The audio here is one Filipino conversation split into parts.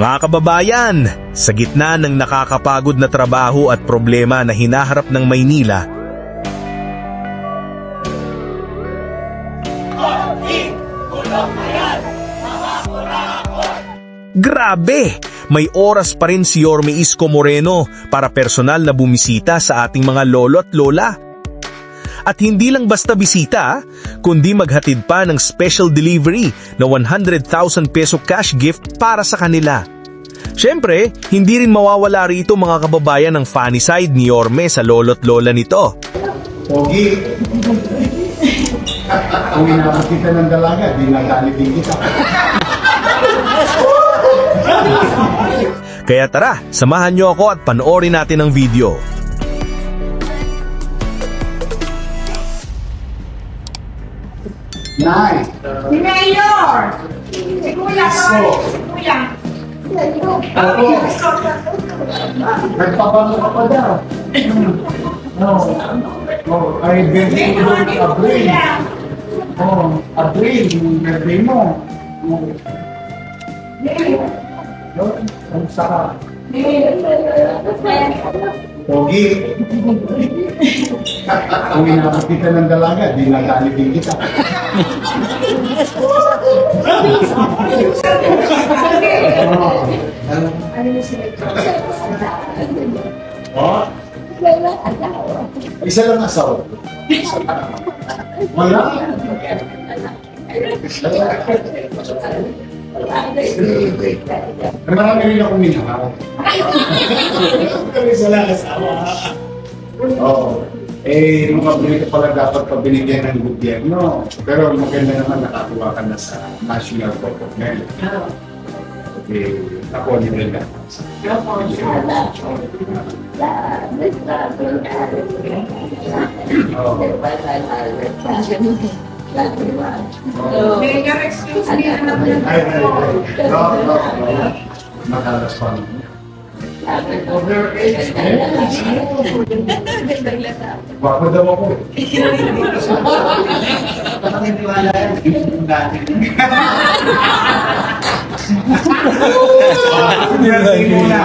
Mga kababayan, sa gitna ng nakakapagod na trabaho at problema na hinaharap ng Maynila, Grabe! May oras pa rin si Yorme Isko Moreno para personal na bumisita sa ating mga lolo at lola. At hindi lang basta bisita, kundi maghatid pa ng special delivery na 100,000 peso cash gift para sa kanila. Siyempre, hindi rin mawawala rito mga kababayan ng funny side ni Yorme sa lolo't lola nito. Pogi. Kung inabot kita ng dalaga, di nagalit din kita. Kaya tara, samahan niyo ako at panoorin natin ang video. Nay, Si Mayor! Si Kuya, si Kuya. ako, nagpabango ka pa daw. Oh, oh, ay, birthday mo doon, Abril. Oh, Abril, yung birthday mo. Oh, yun, ang saka. Pogi. Kung inabot kita ng dalaga, di nagalit din kita. Oh, isa lang asawa. Wala. Marami rin akong minahal. Sila asawa. Oo. Eh, mga ganito pala dapat pa binigyan ng gobyerno. Pero maganda naman nakakuha ka na sa national government. Eh, ako ni Brenda. Mayor, excuse me, ay, ay. No, no, no. Madalas pa naman. Over age. Bako daw ako. Nakakitiwala yan. Dati. Birthday muna.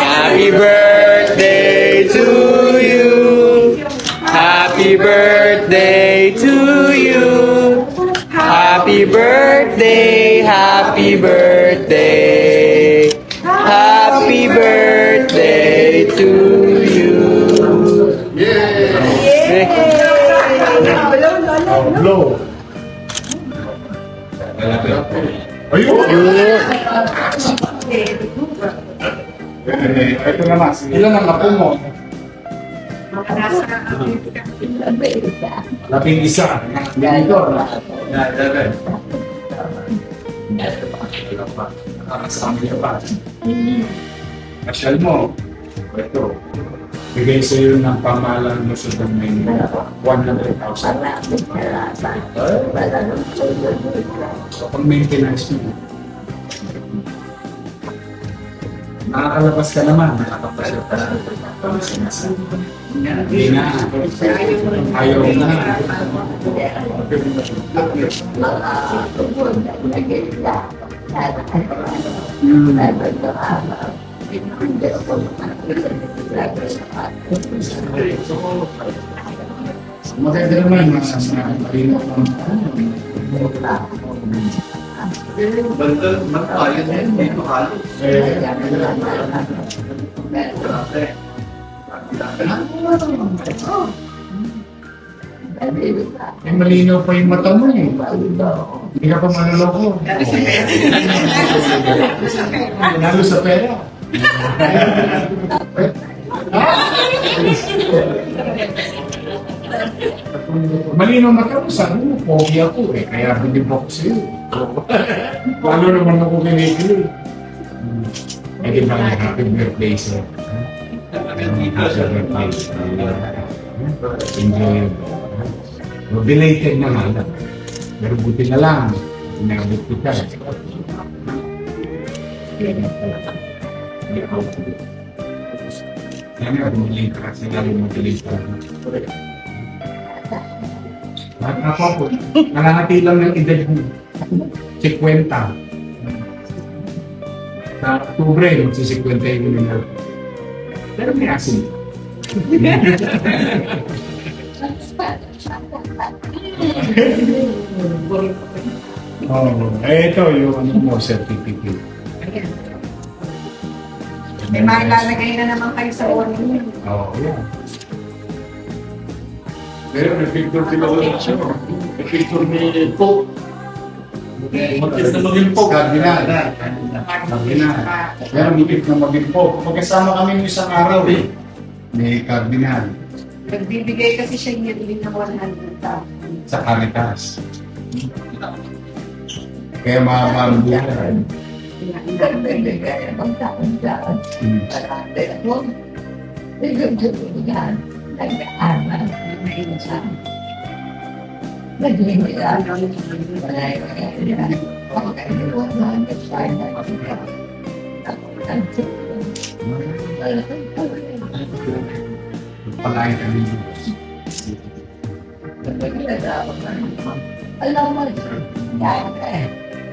Happy birthday to you. Happy birthday to you. Happy birthday, happy birthday. Oh, blow. Ayun! Eh, ito naman. Ilan ang apo mo? Labing isa. Ganito. Nakakasama niya pa. Kasyal mo. Ito. Bigay sa iyo ng pamahalang Luzon ng Maynila. 100,000. So, pang maintenance mo. Nakakalabas ka naman. Nakakapasya ka na. Hindi na. Ayaw na. Hmm. Maganda naman. Mas malino ang Banda, magpayo na yun, dito kalo. Eh, malinaw pa yung mata mo eh. Hindi ka pa manuloko. Lalo sa pera. Malinaw mata mo, sabi mo, pogi ako eh. Kaya mo ako sa'yo. Lalo naman ako kinikilig. Eh, di ba nga, happy birthday sir. Happy birthday. Enjoy. No, belated naman. Pero buti na lang. Inabot kita. Yan nga, bumili ka kasi nga bumili ka. Lahat na po po. Nangangati lang ng edad mo. 50. Sa Oktubre, magsisikwenta yung na. Pero may asin. Oo. eh, ito yung ano mo, certificate. May mailalagay na naman kayo sa warning. Oo, yan. Pero may picture sila ulit siya. May picture ni Pope. Magkita na maging Pope. Cardinal. Cardinal. Pero mukit na maging Pope. Magkasama kami ng isang araw eh. May Cardinal Nagbibigay kasi siya yearly ng 100,000. sa Caritas. Kaya cần đến những cái bóng tạo bóng trợ và làm để là thuốc cái lương thực của chúng ta đánh cả hàng mà này là sao nó gì vậy là ở đây là có cái thuốc nó được sai này có cái nó cũng đang chết Palay na rin. Ang lama. Dahil ka eh.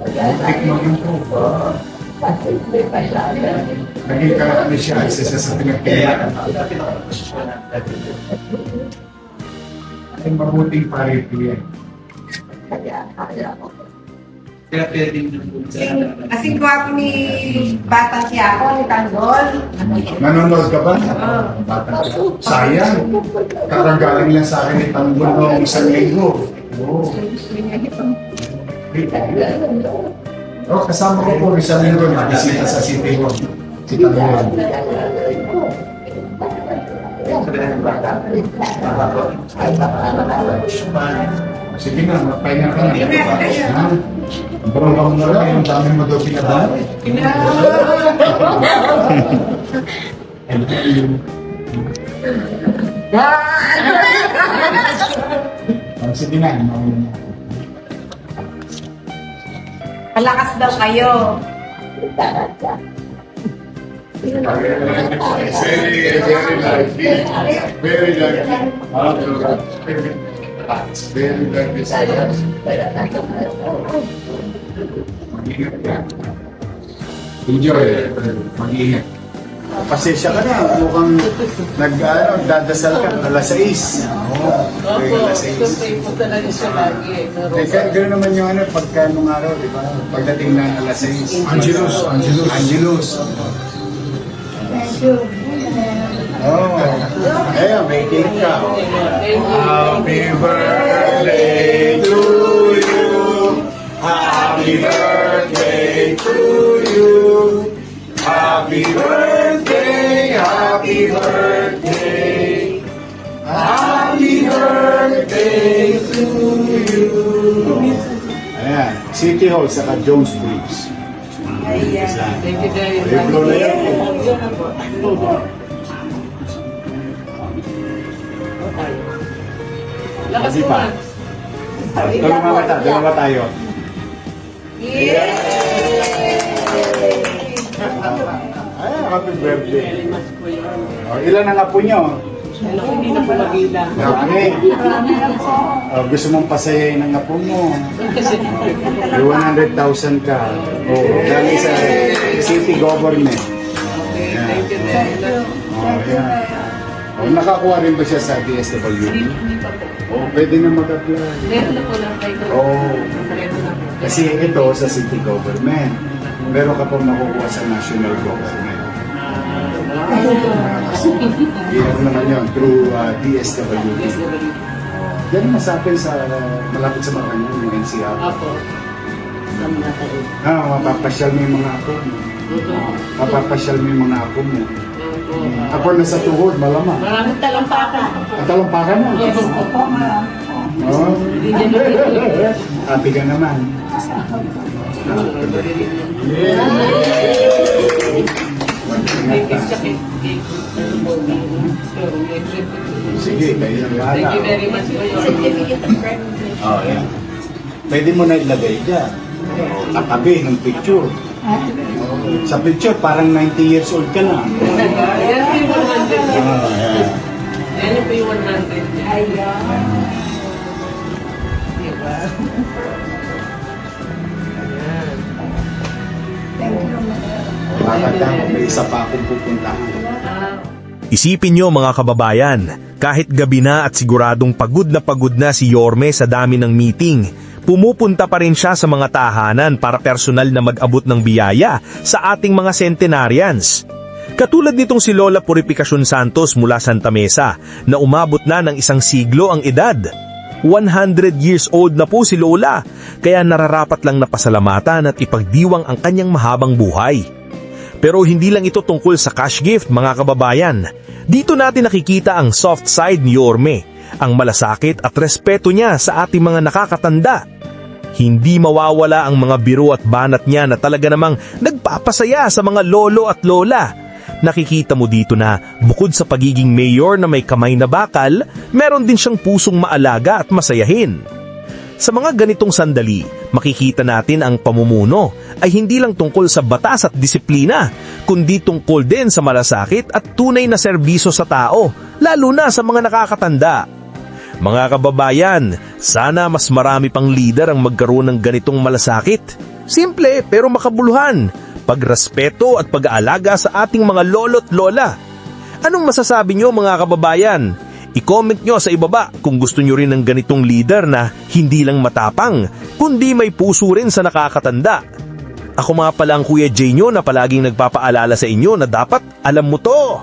na Muntik maging Pope. Naging karami siya. Isa siya sa pinagkailangan. Ay mabuting parito yan. Kaya pwedeng Kasing, kasing gwapo ni Batang Quiapo, ni Tanggol. Nanonood ka ba? Oo. Bata. Sayang. Kakagaling lang sa akin ni Tanggol noong isang linggo. Oo. Oh, kasama ko po isang linggo na bisita sa City Hall. Si Tanggol. Sige na, magpahinga ka na. Bro, mo na lang, yung dami mo daw pinadala. Oh, sige na, mauwi na. Malakas daw kayo. Very, very lucky. Very lucky. Very ka. Enjoy. Mag-ingat. Pasensya ka na, mukhang nag, ano, dadasal ka, alas 6. Oo, okay, alas 6. po talaga siya lagi. Eh, kaya gano'n naman yung ano, pagka nung araw, di ba? Pagdating ng alas 6. Angelus, Angelus. Angelus. Oh, ayun, may cake ka. Happy birthday to you. Happy birthday to you. Happy birthday, Hall saka Jones Bridge. Thank you very na yan. Lakas mo pa. ah. Dalawa tayo, dalawa tayo. Ay, happy birthday. Much. Oh, ilan ang apo nyo? Ano, hindi na po. Marami. Oh, gusto mong pasayahin ang apo mo. Kasi May 100,000 ka. Oh, galing sa city government. Okay, thank you much. Oh, yan. Oh, nakakuha rin ba siya sa DSWD? Hindi pa po. Oh, pwede na mag-apply. Meron na po lang kayo. Oh. Kasi ito sa city government. Meron ka pa makukuha sa national government. Hirap naman yun, through uh, DSWD. Yan ang masapin sa malapit sa mga yung NCR. Apo. Ah, mapapasyal mo yung mga apo mo. Mapapasyal mo yung mga apo mo. Apo. Ako nasa tuhod, malamang. Maraming talampakan. At talampakan mo. Opo, ma'am. Oh. Happy ka naman. May kiss ka. kay Sige, kayo ang bahala. Thank you very much po yun. Certificate of. Oh, yan. Pwede mo na ilagay dyan. Katabi ng picture. Sa picture, parang 90 years old ka na. Yan po yung 100 niya. Oh. Yan po yung 100 niya. Ayan. Diba? Ako, may isa pa akong pupuntahan. Ah, Isipin nyo mga kababayan, kahit gabi na at siguradong pagod na pagod na si Yorme sa dami ng meeting, pumupunta pa rin siya sa mga tahanan para personal na mag-abot ng biyaya sa ating mga centenarians. Katulad nitong si Lola Purificacion Santos mula Santa Mesa na umabot na ng isang siglo ang edad. 100 years old na po si Lola, kaya nararapat lang na pasalamatan at ipagdiwang ang kanyang mahabang buhay. Pero hindi lang ito tungkol sa cash gift mga kababayan. Dito natin nakikita ang soft side ni Yorme, ang malasakit at respeto niya sa ating mga nakakatanda. Hindi mawawala ang mga biro at banat niya na talaga namang nagpapasaya sa mga lolo at lola. Nakikita mo dito na bukod sa pagiging mayor na may kamay na bakal, meron din siyang pusong maalaga at masayahin. Sa mga ganitong sandali, makikita natin ang pamumuno ay hindi lang tungkol sa batas at disiplina, kundi tungkol din sa malasakit at tunay na serbisyo sa tao, lalo na sa mga nakakatanda. Mga kababayan, sana mas marami pang leader ang magkaroon ng ganitong malasakit. Simple pero makabuluhan, pagrespeto at pag-aalaga sa ating mga lolo't lola. Anong masasabi nyo mga kababayan? I-comment nyo sa ibaba kung gusto nyo rin ng ganitong leader na hindi lang matapang, kundi may puso rin sa nakakatanda. Ako nga pala ang Kuya Jay nyo na palaging nagpapaalala sa inyo na dapat alam mo to.